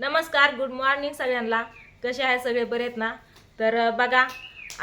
नमस्कार good morning सगळ्यांना. कसे आहे सगळे? बरे आहेत ना? तर बघा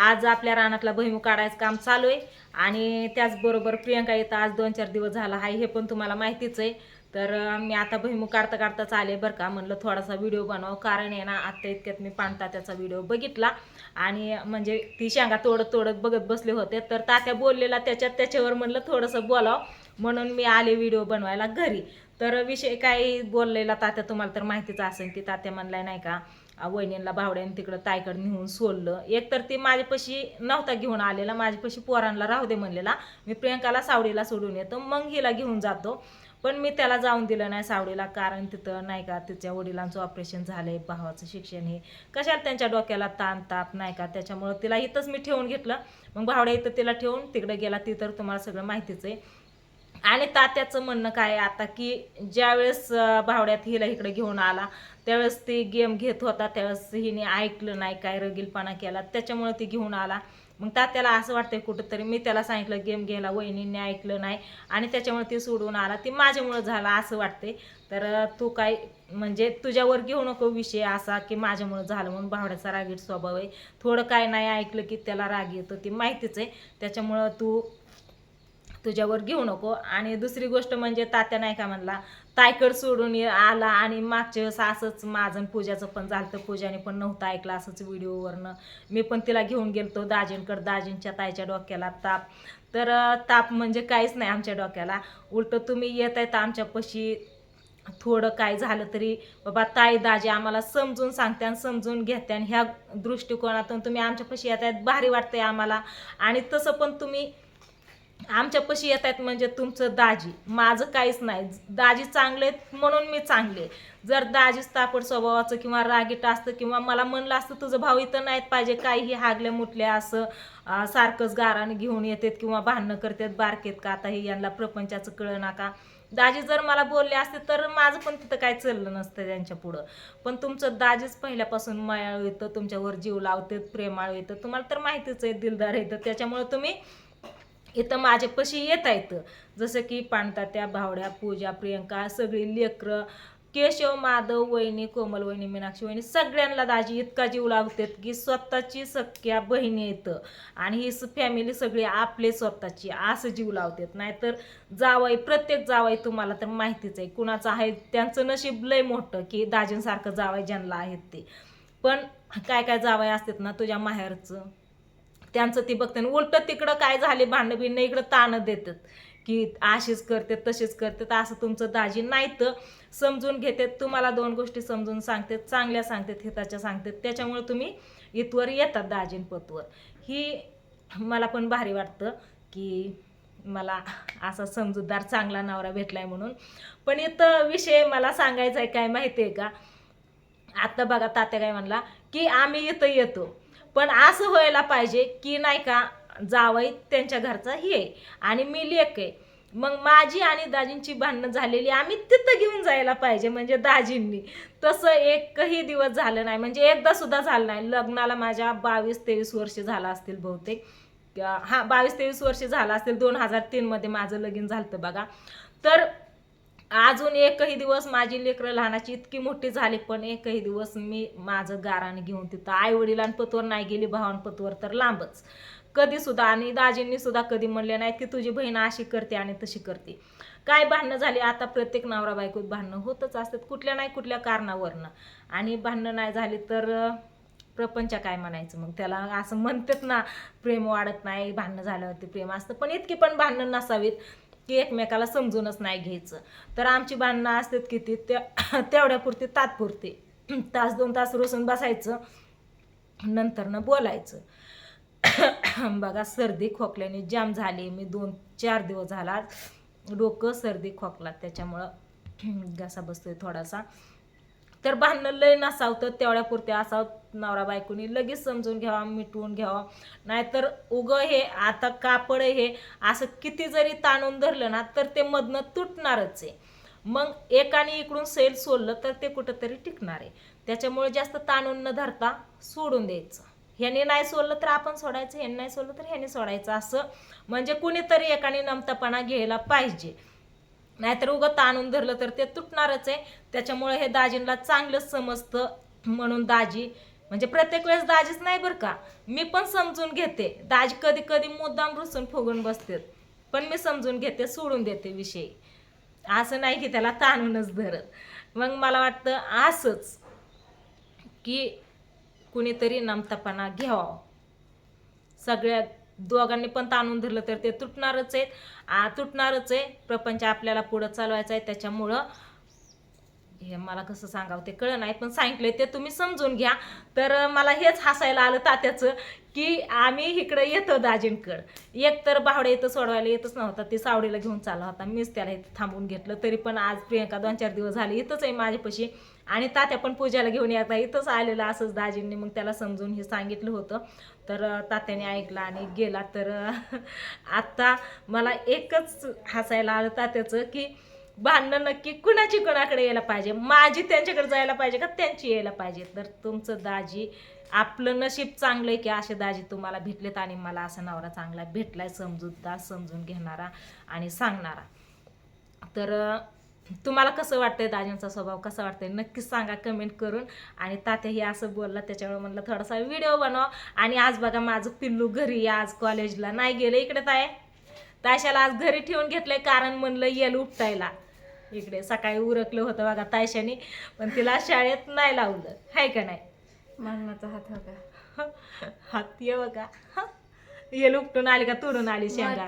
आज आपल्या रानातला भुईमुग काढायचं काम चालू आहे. आणि त्याचबरोबर प्रियंका येतं आज दोन चार दिवस झाला आहे हे पण तुम्हाला माहितीच आहे. तर मी आता भुईमुग काढता काढताच आले बरं का. म्हणलं थोडासा व्हिडिओ बनव कारण आहे ना आत्ता इतक्यात मी पाणता त्याचा व्हिडिओ बघितला. आणि म्हणजे ती शेंगा तोडत तोडत बघत बसले होते. तर तात्या बोललेला त्याच्यात त्याच्यावर म्हणलं थोडंसं बोलावं. म्हणून मी आले व्हिडिओ बनवायला घरी. तर विषय काय बोललेला तात्या तुम्हाला तर माहितीच असेल की तात्या म्हणलाय नाही का अं, वहिनींला भावड्याने तिकडं तायकडं नेऊन सोडलं. एक तर ती माझ्यापाशी नव्हता घेऊन आलेला माझ्यापाशी पोरांना राहू दे म्हणलेला. मी प्रियंकाला सावडीला सोडून येतो मग हिला घेऊन जातो. पण मी त्याला जाऊन दिलं नाही सावडीला कारण तिथं नाही का तिच्या वडिलांचं ऑपरेशन झालंय भावाचं शिक्षण हे. कशाला त्यांच्या डोक्याला ताण ताप नाही का? त्याच्यामुळं तिला इथंच मी ठेवून घेतलं. मग भावड्या इथं तिला ठेवून तिकडे गेला ती तर तुम्हाला सगळं माहितीच आहे. आणि तात्याचं म्हणणं काय आता की ज्यावेळेस भावड्यात हिला इकडे घेऊन आला त्यावेळेस ती गेम घेत होता त्यावेळेस हिने ऐकलं नाही काय रगीलपणा केला त्याच्यामुळे ती घेऊन आला. मग तात्याला असं वाटतंय कुठंतरी मी त्याला सांगितलं गेम घ्यायला वहिनीने ऐकलं नाही आणि त्याच्यामुळे ती सोडून आला. ती माझ्यामुळं झाला असं वाटते तर तू काय म्हणजे तुझ्यावर घेऊ नको विषय असा की माझ्यामुळं झालं म्हणून भावड्याचा रागीट स्वभाव आहे. थोडं काय नाही ऐकलं की त्याला राग येतो ती माहितीच आहे. त्याच्यामुळं तू तुझ्यावर घेऊ नको. आणि दुसरी गोष्ट म्हणजे तात्या नाही का म्हणला तायकड सोडून आला आणि मागच्या वेळेस असंच माझं पूजाचं पण झालं तर पूजाने पण नव्हतं ऐकलं असंच व्हिडिओवरनं. मी पण तिला घेऊन गेलतो दाजींकडं दाजींच्या ताईच्या डोक्याला ताप. तर ताप म्हणजे काहीच नाही आमच्या डोक्याला. उलटं तुम्ही येत आहेत आमच्यापाशी थोडं काय झालं तरी बाबा ताई दाजी आम्हाला समजून सांगते आणि समजून घेते आणि ह्या दृष्टिकोनातून तुम्ही आमच्यापाशी येत आहेत भारी वाटतंय आम्हाला. आणि तसं पण तुम्ही आमच्यापाशी येत आहेत म्हणजे तुमचं दाजी. माझं काहीच नाही. दाजी चांगले आहेत म्हणून मी चांगले जर दाजीच तापड स्वभावाचं किंवा रागीट असतं किंवा मला म्हणलं असतं तुझं भाऊ इथं नाहीत पाहिजे काहीही हागल्या मुटल्या असं सारखंच गाराने घेऊन येतात किंवा भांडणं करतात बारकेत का आता हे यांना प्रपंचाचं कळ नका दाजी जर मला बोलले असते तर माझं पण तिथं काय चाललं नसतं त्यांच्या पुढं. पण तुमचं दाजीच पहिल्यापासून मायाळू येतं तुमच्यावर जीव लावतात प्रेमाळू येतं. तुम्हाला तर माहितीच आहे दिलदार येतं त्याच्यामुळे तुम्ही इथं माझ्यापाशी येता येतं जसं की पाणतात्या भावड्या पूजा प्रियंका सगळी लेकरं केशव माधव वहिनी कोमल वहिनी मीनाक्षी वहिनी सगळ्यांना दाजी इतका जीव लागतात की स्वतःची सख्या बहिणी येतं आणि ही फॅमिली सगळी आपले स्वतःची असं जीव लावतात. नाहीतर जावाई प्रत्येक जावाई तुम्हाला तर माहितीच आहे. कुणाचं आहे त्यांचं नशीब लय मोठं की दाजींसारखं जावाई ज्यांना आहेत ते. पण काय काय जावाई असतात ना तुझ्या माहेरचं? त्यांचं ती बघते. उलट तिकडं काय झाले भांडणं बिणणं इकडं ताण देतात. की अशीच करते तशीच करते तर असं तुमचं दाजी नाही तर समजून घेतात तुम्हाला दोन गोष्टी समजून सांगतात चांगल्या सांगतात हिताच्या सांगतात. त्याच्यामुळे तुम्ही इथवर येतात दाजीन पतवर. ही मला पण भारी वाटतं की मला असा समजूतदार चांगला नवरा भेटला आहे म्हणून. पण इथं विषय मला सांगायचा आहे काय माहिती आहे का? आत्ता बघा तात्या काय म्हणला की आम्ही इथं येतो. पण असं व्हायला पाहिजे की नाही का जावई त्यांच्या घरचा हे आणि मी लेख आहे. मग माझी आणि दाजींची भांडणं झालेली आम्ही तिथं घेऊन जायला पाहिजे म्हणजे दाजींनी. तसं एकही दिवस झालं नाही म्हणजे एकदा सुद्धा झालं नाही. लग्नाला माझ्या बावीस तेवीस वर्ष झालं असतील बहुतेक. हां हा बावीस तेवीस वर्ष झालं असतील दोन हजार तीनमध्ये माझं लगीन झालं बघा. तर अजून एकही दिवस माझी लेकरं लहानाची इतकी मोठी झाली पण एकही दिवस मी माझं गाराने घेऊन तिथं आई वडिलांपतवर नाही गेली भावांपतवर तर लांबच. कधी सुद्धा आणि दाजींनी सुद्धा कधी म्हणले नाहीत की तुझी बहीण अशी करते आणि तशी करते. काय भांडणं झाली? आता प्रत्येक नवरा बायकोत भांडणं होतच असतात कुठल्या नाही कुठल्या कारणावरनं. आणि भांडणं नाही झाली तर प्रपंच काय म्हणायचं मग? त्याला असं म्हणतात ना प्रेम वाढत नाही भांडणं झाल्यावरती प्रेम असतं. पण इतकी पण भांडणं नसावीत. की एकमेकाला समजूनच नाही घ्यायचं. तर आमची भांडणं असतात किती त्या तेवढ्यापुरती तात्पुरती. तास दोन तास रोसून बसायचं. नंतरनं बोलायचं. बघा सर्दी खोकल्याने जाम झाली. मी दोन चार दिवस झाला डोकं सर्दी खोकला. त्याच्यामुळं घसा बसतोय थोडासा. तर भांडणं लय नसावतं तर तेवढ्यापुरते असावं नवरा बायकोनी लगेच समजून घ्यावा मिटवून घ्यावा. नाहीतर उगं हे आता कापड हे असं किती जरी ताणून धरलं ना तर ते मधनं तुटणारच आहे. मग एकाने इकडून सेल सोडलं तर ते कुठंतरी टिकणार आहे. त्याच्यामुळे जास्त ताणून न धरता सोडून द्यायचं. ह्याने नाही सोडलं तर आपण सोडायचं ह्याने नाही सोडलं तर ह्याने सोडायचं. असं म्हणजे कुणीतरी एकाने नमतापणा घ्यायला पाहिजे. नाहीतर उगं ताणून धरलं तर ते तुटणारच आहे. त्याच्यामुळे हे दाजींना चांगलं समजतं म्हणून दाजी म्हणजे प्रत्येक वेळेस दाजीच नाही बरं का? मी पण समजून घेते. दाजी कधी कधी मुद्दाम रुसून फुगून बसते पण मी समजून घेते सोडून देते विषय. असं नाही की त्याला ताणूनच धरत. मग मला वाटतं असंच की कुणीतरी नमतापणा घ्यावा. सगळ्या दोघांनी पण ताणून धरलं तर ते तुटणारच आहेत. तुटणारच आहे. प्रपंच आपल्याला पुढं चालवायचा आहे. त्याच्यामुळं हे मला कसं सांगावं ते कळ नाही पण सांगितलंय ते तुम्ही समजून घ्या. तर मला हेच हसायला आलं तात्याचं की आम्ही इकडं येतो दाजींकड. एक तर बावड्या इथं सोडवायला येतच नव्हता. ती सावडीला घेऊन चालला होता. मीच त्याला इथं थांबून घेतलं. तरी पण आज प्रियंका दोन चार दिवस झाले इथंच आहे माझ्यापाशी. आणि तात्या पण पूजाला घेऊन येता इथंच आलेलं असंच दाजींनी मग त्याला समजून हे सांगितलं होतं. तर तात्याने ऐकलं आणि गेला. तर आत्ता मला एकच हसायला आलं तात्याचं की भांडणं नक्की कुणाची कुणाकडे यायला पाहिजे? माझी त्यांच्याकडे जायला पाहिजे का त्यांची यायला पाहिजे? तर तुमचं दाजी आपलं नशीब चांगलं आहे की असे दाजी तुम्हाला भेटलेत आणि मला असा नवरा चांगला भेटलाय समजूतदार समजून घेणारा आणि सांगणारा. तर तुम्हाला कसं वाटतंय दाजींचा स्वभाव? कसा वाटतंय? नक्कीच सांगा कमेंट करून. आणि तात्या हे असं बोलला त्याच्यामुळे म्हणलं थोडासा व्हिडिओ बनवा. आणि आज बघा माझं पिल्लू घरी आज कॉलेजला नाही गेलं इकडे ताय तायशाला आज घरी ठेवून घेतलंय कारण म्हणलं येल उपटायला इकडे सकाळी उरकलं होतं बघा तायशाने पण तिला शाळेत नाही लावलं. हाय का नाही? मरणाचा हात का हात ये बघा. येल उपटून आली का तोडून आली शेंगा?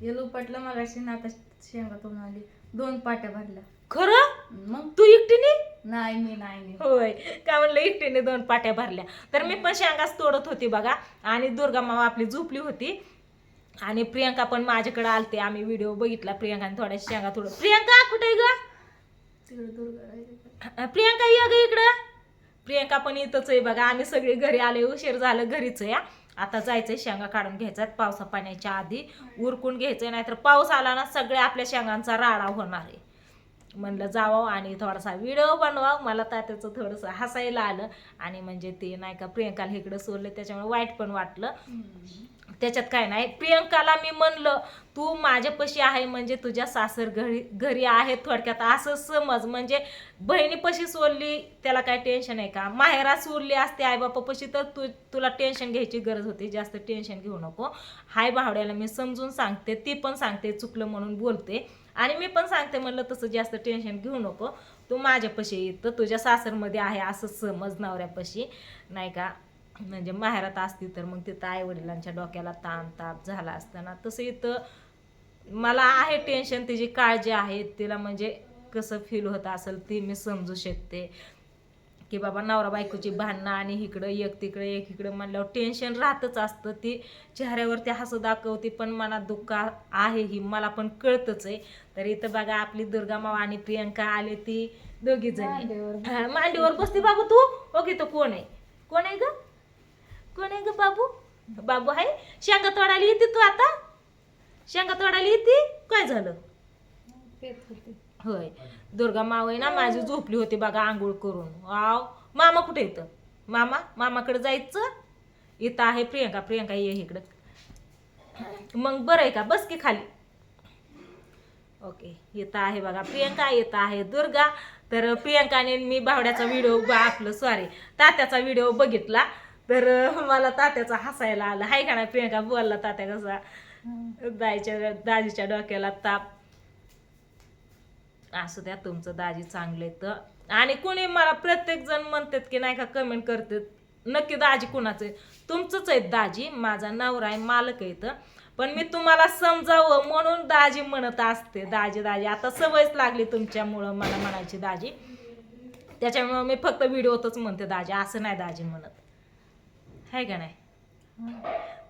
येलो पटलं मगाशी ना आता शेंगा तोडून आली. दोन पाट्या भरल्या. खरं? मग? तू एकटीने? नाही मी नाही मी. होय. का म्हणलं एकटीने दोन पाट्या भरल्या. तर मी पण शेंगाच तोडत होती बघा. आणि दुर्गा मामा आपली झोपली होती. आणि प्रियंका पण माझ्याकडे आलते. आम्ही व्हिडिओ बघितला प्रियंकाने थोड्या शेंगा थोडं प्रियंका कुठे ग? तिकडे दुर्गा राहिली. प्रियंका ये ग इकडं. प्रियंका पण इथंच आहे बघा. आम्ही सगळे घरी आले उशीर झालं घरीच या आता जायचंय शेंगा काढून घ्यायचा पावसा पाण्याच्या आधी. उरकून घ्यायचंय नाहीतर पाऊस आला ना सगळ्या आपल्या शेंगांचा राडा होणार आहे. म्हणलं जावं आणि थोडासा व्हिडिओ बनवा. मला त्याचं थोडंसं हसायला आलं आणि म्हणजे ते नाही का प्रियंकाला इकडं सोडलं त्याच्यामुळे वाईट पण वाटलं. त्याच्यात काय नाही. प्रियंकाला मी म्हणलं तू माझ्यापाशी आहे म्हणजे तुझ्या सासर घरी घरी आहे थोडक्यात असं समज. म्हणजे बहिणीपाशी सोडली त्याला काय टेन्शन आहे का? माहेरा सोडली असते आईबापापाशी तर तू तुला टेन्शन घ्यायची गरज होती. जास्त टेन्शन घेऊ नको. हाय भावड्याला मी समजून सांगते. ती पण सांगते चुकलं म्हणून बोलते. आणि मी पण सांगते म्हणलं तसं जास्त टेन्शन घेऊ नको. तू माझ्यापाशी तर तुझ्या सासरमध्ये आहे असं समज नवऱ्यापाशी. नाही का? म्हणजे माहेरात असती तर मग तिथं आई वडिलांच्या डोक्याला ताण ताप झाला असताना तसं इथं मला आहे टेन्शन तिची काळजी आहे. तिला म्हणजे कसं फील होत असेल ती मी समजू शकते. की बाबा नवरा बायकोची भांडणं आणि इकडं एक तिकडं एक इकडं म्हणल्यावर टेन्शन राहतच असतं. ती चेहऱ्यावरती हसं दाखवते पण मनात दुःख आहे ही मला पण कळतच आहे. तर इथं बघा आपली दुर्गा मावा आणि प्रियंका आले ती दोघी जणी मांडीवर. मांडीवर बसते बाबू तू. ओके तो कोण आहे? कोण आहे ग? कोण आहे ग बाबू? बाबू आहे? शेंगा तोडायला येते तू आता? शेंगा तोडायला येते? काय झालं? होय. दुर्गा माव आहे ना माझी झोपली होती बघा आंघोळ करून. वाव. मामा कुठे येतं मामा? मामाकडे जायचं? इथं आहे प्रियंका. प्रियंका ये इकडं. मग बरं आहे का? बस की खाली. ओके. येतं आहे बघा प्रियंका येतं आहे दुर्गा. तर प्रियंकाने मी बावड्याचा व्हिडिओ आपलं सॉरी तात्याचा व्हिडिओ बघितला. तर मला तात्याचा हसायला आला. हाय का नाही प्रियंका? बोलला तात्या कसा? दाजीच्या दाजीच्या डोक्याला ताप. असू द्या तुमचं दाजी चांगले तर. आणि कोणी मला प्रत्येक जण म्हणतात की नाही का कमेंट करतात. नक्की दाजी कुणाचं आहे? तुमचंच आहे दाजी. माझा नवरा आहे मालक आहे इथं. पण मी तुम्हाला समजावं म्हणून दाजी म्हणत असते. दाजी दाजी आता सवयच लागली तुमच्यामुळं मला म्हणायची दाजी. त्याच्यामुळं मी फक्त व्हिडिओतच म्हणते दाजी. असं नाही दाजी म्हणत. आहे का नाही?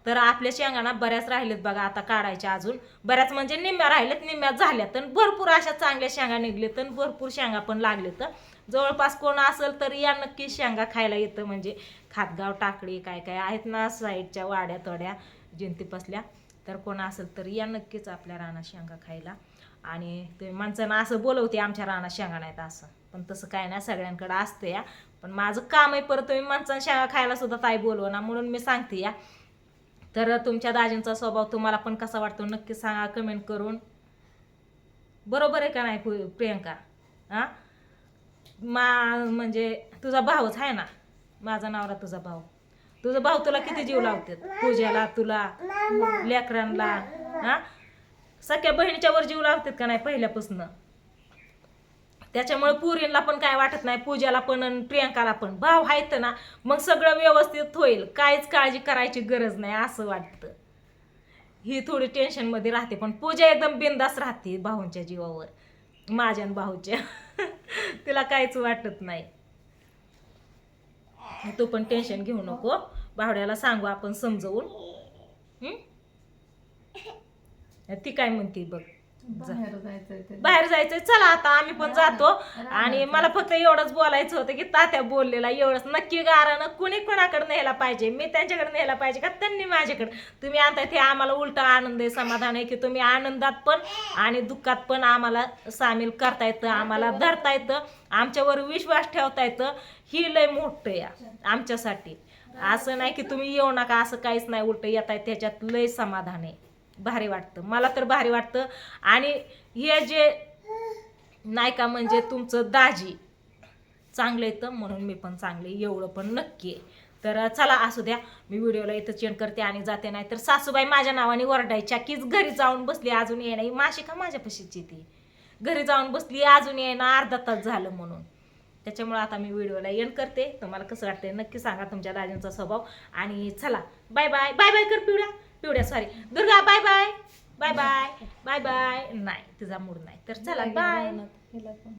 तर आपल्या शेंगाना बऱ्याच राहिलेत बघा आता काढायच्या अजून. बऱ्याच म्हणजे निम्म्या राहिल्यात निम्म्या झाल्या तर भरपूर अशा चांगल्या शेंगा निघलेत तर भरपूर शेंगा पण लागलेत. जवळपास कोण असेल तर या नक्की शेंगा खायला येतं म्हणजे खातगाव टाकळी काय काय आहेत ना साईडच्या वाड्या तोड्या जिंतीपसल्या तर कोण असेल तर या नक्कीच आपल्या रानात शेंगा खायला. आणि ते माणसांना असं बोलवते आमच्या रानात शेंगा नाहीत असं. पण तसं काय नाही सगळ्यांकडे असतं या. पण माझं काम आहे परत तुम्ही माणसांना शेंगा खायला सुद्धा ताई बोलवा ना म्हणून मी सांगते या. तर तुमच्या दाजींचा स्वभाव तुम्हाला पण कसा वाटतो नक्की सांगा कमेंट करून. बरोबर आहे का नाही प्रियंका? हा मा म्हणजे तुझा भाऊच आहे ना? माझा नवरा तुझा भाऊ. तुझा भाऊ तुला किती जीव लावतात पूजेला तुला लेकरांना हा सख्या बहिणीच्या वर जीव लावतात का नाही पहिल्यापासून? त्याच्यामुळे पुरीला पण काय वाटत नाही पूजाला पण आणि प्रियंकाला पण. भाव आहेत ना मग सगळं व्यवस्थित होईल. काहीच काळजी करायची गरज नाही असं वाटतं. ही थोडी टेन्शनमध्ये राहते पण पूजा एकदम बिंदास राहते भाऊंच्या जीवावर. माझ्या आणि भाऊच्या. तिला काहीच वाटत नाही. तू पण टेन्शन घेऊ नको. भावड्याला सांगू आपण समजवून. ती काय म्हणते बघ. बाहेर जायचंय चला आता आम्ही पण जातो. आणि मला फक्त एवढंच बोलायचं होतं की तात्या बोललेला एवढंच. नक्की गारानं कुणी कोणाकडे न्यायला पाहिजे? मी त्यांच्याकडे न्यायला पाहिजे का त्यांनी माझ्याकडे? तुम्ही आणताय ते आम्हाला उलटा आनंद आहे समाधान आहे की तुम्ही आनंदात पण आणि दुःखात पण आम्हाला सामील करता येतं आम्हाला धरता येतं आमच्यावर विश्वास ठेवता येतं ही लय मोठं या आमच्यासाठी. असं नाही की तुम्ही येऊ नका असं काहीच नाही. उलट येत आहे त्याच्यात लय समाधान आहे. भारी वाटतं. मला तर भारी वाटतं. आणि हे जे नायका म्हणजे तुमचं दाजी चांगलं येतं म्हणून मी पण चांगले एवढं पण नक्की आहे. तर चला असू द्या. मी व्हिडिओला इथं चेंड करते आणि जाते नाही तर सासूबाई माझ्या नावाने ओरडायच्या कीच घरी जाऊन बसली अजून ये नाही माशी का माझ्या पशीची ती घरी जाऊन बसली अजून ये ना अर्धा तास झालं म्हणून. त्याच्यामुळे आता मी व्हिडिओला एंड करते. तुम्हाला कसं वाटतंय नक्की सांगा तुमच्या दाजींचा स्वभाव. आणि चला बाय बाय बाय बाय कर पिवड्या पिवड्या sorry Durga bye bye bye bye bye bye नाही तुझा मूड नाही. तर चला बाय